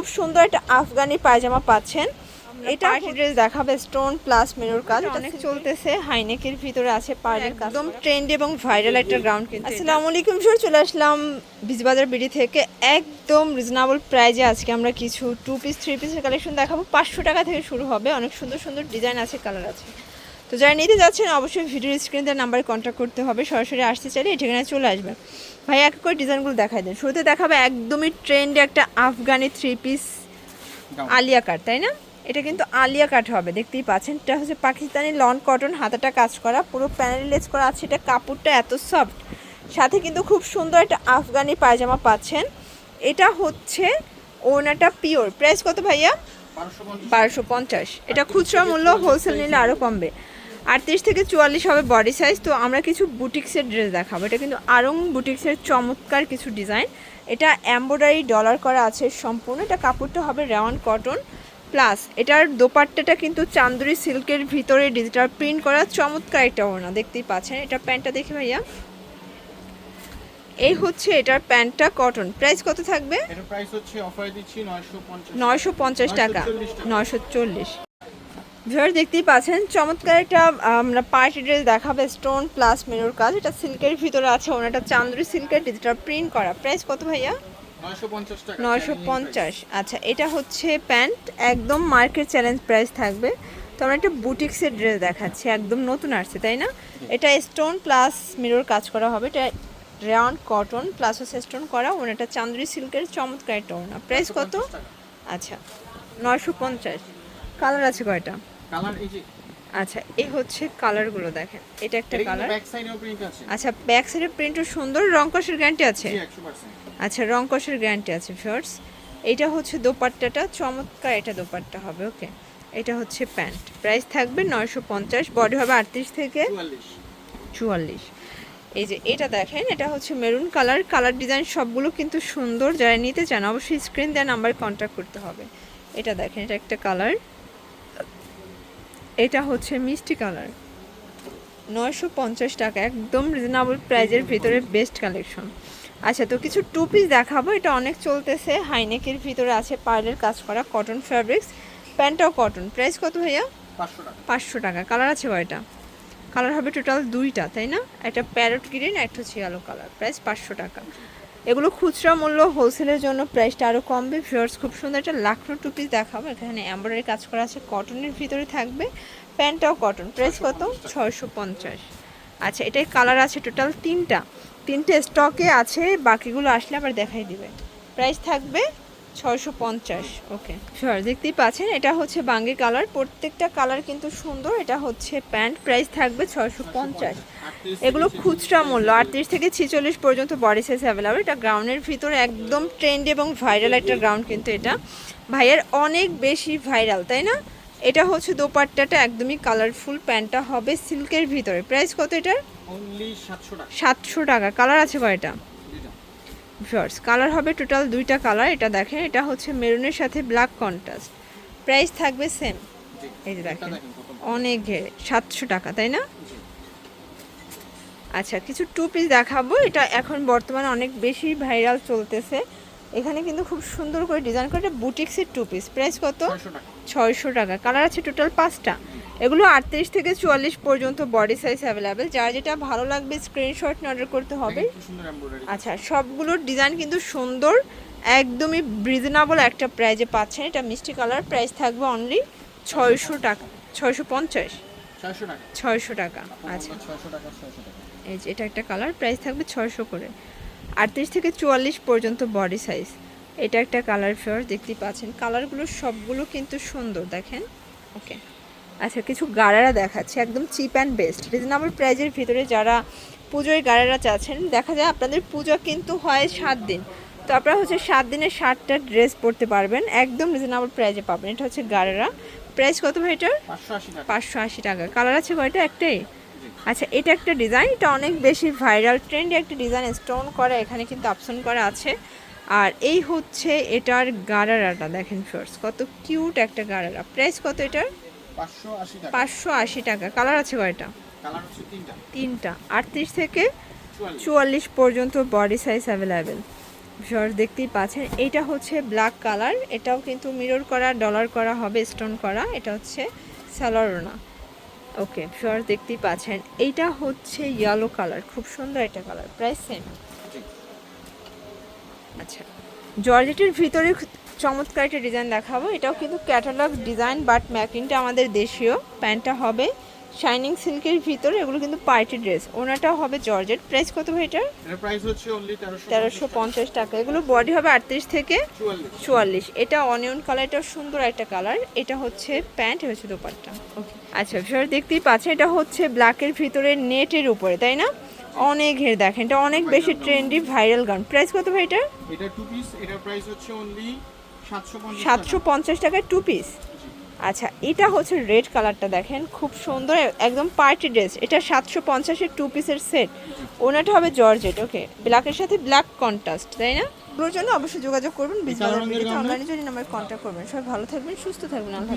খুব সুন্দর একটা আফগানি পায়জামা পাচ্ছেন। এটা ড্রেস দেখাবে স্টোন প্লাস মেরুর কাজ অনেক চলতেছে হাইনেকের ভিতরে আছে পার্লের কাজ একদম ট্রেন্ড এবং ভাইরাল একটা গ্রাউন্ড কিন্তু আসসালামু আলাইকুম স্যার চলে আসলাম বিজবাজার বিডি থেকে। একদম রিজনেবল প্রাইজে আজকে আমরা কিছু টু পিস থ্রি পিসের কালেকশন দেখাবো। পাঁচশো টাকা থেকে শুরু হবে। অনেক সুন্দর সুন্দর ডিজাইন আছে কালার আছে। তো যারা নিতে যাচ্ছেন অবশ্যই ভিডিওর স্ক্রিন দেওয়ার নাম্বারে কন্ট্যাক্ট করতে হবে। সরাসরি আসতে চাইলে এই ঠিকানায় চলে আসবেন। ভাই এক করে ডিজাইনগুলো দেখাই দেন। শুরুতে দেখাবে একদমই ট্রেন্ডে একটা আফগানি থ্রি পিস আলিয়া কাট তাই না? এটা কিন্তু আলিয়া কাট হবে দেখতেই পাচ্ছেন। এটা হচ্ছে পাকিস্তানি লন কটন হাতাটা কাজ করা পুরো প্যানেল লেস করা আছে। এটা কাপড়টা এত সফট সাথে কিন্তু খুব সুন্দর একটা আফগানি পায়জামা পাচ্ছেন। এটা হচ্ছে ওনাটা পিওর প্রাইস কত ভাইয়া? বারোশো পঞ্চাশ। এটা খুচরা মূল্য হোলসেল নিলে আরও কমবে। আটত্রিশ থেকে চুয়াল্লিশ হবে বডি সাইজ তো আমরা কিছু বুটিক্সের ড্রেস দেখাবো। এটা কিন্তু আরং বুটিক্সের চমৎকার কিছু ডিজাইন এটা এম্ব্রয়ডারি ডলার করা আছে সম্পূর্ণ। এটা কাপড়টা হবে রেওয়ান কটন প্লাস এটার দোপাট্টাটা কিন্তু চান্দুরি সিল্কের ভিতরে ডিজিটাল প্রিন্ট করা চমৎকার একটা ওড়না দেখতেই পাচ্ছেন। এটা প্যান্টটা দেখি ভাইয়া। এই হচ্ছে এটার প্যান্টটা কটন প্রাইস কত থাকবে? এটার প্রাইস হচ্ছে অফারে দিচ্ছি 950 নয়শো পঞ্চাশ টাকা। 940 টাকা। নয়শো চল্লিশ। ভিউয়ার দেখতেই পাচ্ছেন চমৎকার একটা আমরা পার্টি ড্রেস দেখাবে স্টোন প্লাস মেরুর কাজ। এটা সিল্কের ভিতরে আছে ওনাটা চান্দুরি সিল্কের ডিজিটাল প্রিন্ট করা। প্রাইস কত ভাইয়া? 950 টাকা। নয়শো পঞ্চাশ। আচ্ছা এটা হচ্ছে প্যান্ট একদম মার্কেট চ্যালেঞ্জ প্রাইস থাকবে। তো আমরা একটা বুটিক্সের ড্রেস দেখাচ্ছি একদম নতুন আসছে তাই না? এটা স্টোন প্লাস মিরর কাজ করা হবে এটা রেওয়ান কটন প্লাস হচ্ছে স্টোন করা ওনাটা চান্দুরি সিল্কের চমৎকার একটা ওনা প্রাইস কত? আচ্ছা নয়শো পঞ্চাশ। কালার আছে কয়টা? কালার এই যে আচ্ছা এই হচ্ছে কালারগুলো দেখেন। এটা একটা কালার ব্যাক সাইডেও প্রিন্ট আছে। আচ্ছা ব্যাক সাইডের প্রিন্টও সুন্দর রং কষের গ্যারান্টি আছে? 100% আচ্ছা রং কষের গ্যারান্টি আছে ফিওর্স এটা হচ্ছে দোপাট্টাটা চমৎকার এটা দোপাট্টা হবে ওকে এটা হচ্ছে প্যান্ট। প্রাইস থাকবে নয়শো পঞ্চাশ বডি হবে আটত্রিশ থেকে 44 চুয়াল্লিশ। এই যে এটা দেখেন এটা হচ্ছে মেরুন কালার কালার ডিজাইন সবগুলো কিন্তু সুন্দর যারা নিতে চান অবশ্যই স্ক্রিন দেওয়া নাম্বার কন্ট্যাক্ট করতে হবে। এটা দেখেন এটা একটা কালার এটা হচ্ছে মিষ্টি কালার। নয়শো পঞ্চাশ টাকা একদম রিজনেবল প্রাইজের ভিতরে বেস্ট কালেকশন আচ্ছা তো কিছু টু পিস দেখাবো এটা অনেক চলতেছে। হাইনেকের ভিতরে আছে পার্লের কাজ করা কটন ফ্যাব্রিক্স প্যান্টটাও কটন প্রাইস কত ভাইয়া? 500 পাঁচশো টাকা। কালার আছে কয়টা? কালার হবে টোটাল দুইটা তাই না? একটা প্যারট গ্রিন একটা হচ্ছে কালার প্রাইস পাঁচশো টাকা। এগুলো খুচরা মূল্য হোলসেলের জন্য প্রাইসটা আরও কমবে। ভিউয়ার্স খুব সুন্দর একটা লাখনো টু পিস দেখাবো। এখানে এমব্রয়ডারি কাজ করা আছে কটনের ভিতরে থাকবে। প্যান্টটাও কটন প্রাইস কত? ছয়শো পঞ্চাশ। আচ্ছা এটাই কালার আছে টোটাল তিনটা। তিনটে স্টকে আছে বাকিগুলো আসলে আবার দেখাই দিবে। প্রাইস থাকবে ছয়শো পঞ্চাশ ওকে শিওর দেখতেই পাচ্ছেন এটা হচ্ছে বাঙ্গি কালার। প্রত্যেকটা কালার কিন্তু সুন্দর এটা হচ্ছে প্যান্ট প্রাইস থাকবে ছয়শো পঞ্চাশ। এগুলো খুচরা মূল্য আটত্রিশ থেকে ছিচল্লিশ পর্যন্ত বডি সাইজ অ্যাভেলেবল এটা গ্রাউন্ডের ভিতরে একদম ট্রেন্ড এবং ভাইরাল একটা গ্রাউন্ড কিন্তু এটা। ভাইয়ের অনেক বেশি ভাইরাল তাই না? এটা হচ্ছে দোপাট্টাটা একদমই কালারফুল প্যান্টটা হবে সিল্কের ভিতরে। প্রাইস কত এটার? অনলি 700 টাকা। সাতশো টাকা কালার আছে কয়টা শর্টস কালার হবে টোটাল দুইটা কালার। এটা দেখেন এটা হচ্ছে মেরুনের সাথে ব্ল্যাক কন্ট্রাস্ট। প্রাইস থাকবে সেম। এই যে দেখেন অনেক ঘেরে সাতশো টাকা তাই না? আচ্ছা কিছু টু পিস দেখাবো। এটা এখন বর্তমানে অনেক বেশি ভাইরাল চলতেছে। এখানে কিন্তু খুব সুন্দর করে ডিজাইন করে এটা বুটিক্সের টু পিস প্রাইস কত? ছয়শো টাকা। কালার আছে টোটাল পাঁচটা। এগুলো আটত্রিশ থেকে চুয়াল্লিশ পর্যন্ত বডি সাইজ অ্যাভেলেবেল যার যেটা ভালো লাগবে স্ক্রিনশট অর্ডার করতে হবে। সুন্দর এমব্রয়ডারি আচ্ছা সবগুলোর ডিজাইন কিন্তু সুন্দর একদমই রিজনেবল একটা প্রাইজে পাচ্ছেন। এটা মিষ্টি কালার প্রাইস থাকবে অনলি ছয়শো টাকা ছয়শো পঞ্চাশ। ছয়শো টাকা। আচ্ছা। 600 টাকা 600 টাকা। এই যে এটা একটা কালার প্রাইস থাকবে ছয়শো করে। আটত্রিশ থেকে চুয়াল্লিশ পর্যন্ত বডি সাইজ এটা একটা কালার ফেয়ার দেখতেই পাচ্ছেন। কালারগুলো সবগুলো কিন্তু সুন্দর দেখেন। ওকে আচ্ছা কিছু গাড়ারা দেখাচ্ছে একদম চিপ অ্যান্ড বেস্ট রিজনেবল প্রাইজের ভিতরে যারা পুজোয় গাড়ারা চাচ্ছেন দেখা যায় আপনাদের পুজো কিন্তু হয় সাত দিন। তো আপনারা হচ্ছে সাত দিনের সাতটা ড্রেস পরতে পারবেন একদম রিজনেবল প্রাইজে পাবেন। এটা হচ্ছে গাড়ারা। প্রাইস কত ভাই এটার? পাঁচশো আশি টাকা। কালার আছে কয়টা? একটাই? আচ্ছা এটা একটা ডিজাইন এটা অনেক বেশি ভাইরাল ট্রেন্ডে একটা ডিজাইন স্টোন করা এখানে কিন্তু অপশন করা আছে। আর এই হচ্ছে এটার গারারাটা দেখেন ফার্স্ট কত কিউট একটা গারারা। প্রাইস কত এটার? 580 টাকা। পাঁচশো আশি টাকা। কালার আছে কয়টা? তিনটা। তিনটা। আটত্রিশ থেকে 44 চুয়াল্লিশ পর্যন্ত বডি সাইজ অ্যাভেলেবেল জ্বর দেখতেই পাচ্ছেন এটা হচ্ছে ব্ল্যাক কালার এটাও কিন্তু মিরর করা ডলার করা হবে স্টোন করা এটা হচ্ছে স্যালোরোনা ওকে ফিওর দেখতেই পাচ্ছেন। এইটা হচ্ছে ইয়েলো কালার খুব সুন্দর একটা কালার প্রায় সেম আচ্ছা জর্জেটের ভিতরে চমৎকার একটা ডিজাইন দেখাবো। এটাও কিন্তু ক্যাটালগ ডিজাইন বাট ম্যাকিংটা আমাদের দেশীয়। প্যান্টটা হবে শাইনিং সিল্কের ভিতরে এগুলো কিন্তু পার্টি ড্রেস ওনাটাও হবে জর্জেট প্রাইস কত ভাই এটার? এর প্রাইস হচ্ছে অনলি তেরোশো তেরোশো পঞ্চাশ টাকা। এগুলো বডি হবে আটত্রিশ থেকে চুয়াল্লিশ। চুয়াল্লিশ। এটা অনিয়ন কালারটা সুন্দর একটা কালার এটা হচ্ছে প্যান্ট এটা হচ্ছে দোপাট্টা। ওকে আচ্ছা ভিউয়ার দেখতেই পাচ্ছেন এটা হচ্ছে ব্ল্যাকের ভিতরে নেটের উপরে তাই না? অনেক ঘের দেখেন এটা অনেক বেশি ট্রেন্ডি ভাইরাল গান প্রাইস কত ভাই এটা এটা টু পিস এটার প্রাইস হচ্ছে অনলি সাতশো পঞ্চাশ সাতশো পঞ্চাশ টাকায় টু পিস আচ্ছা এটা হচ্ছে রেড কালারটা দেখেন খুব সুন্দর একদম পার্টি ড্রেস। এটা সাতশো পঞ্চাশের টু পিসের সেট ওনাটা হবে জর্জেট ওকে ব্ল্যাকের সাথে ব্ল্যাক কন্ট্রাস্ট তাই না? ওগুলোর জন্য অবশ্যই যোগাযোগ করবেন বিজনেস? অনলাইনে যদি নাম্বার কন্ট্যাক্ট করবেন। সবাই ভালো থাকবেন সুস্থ থাকবেন আল্লাহ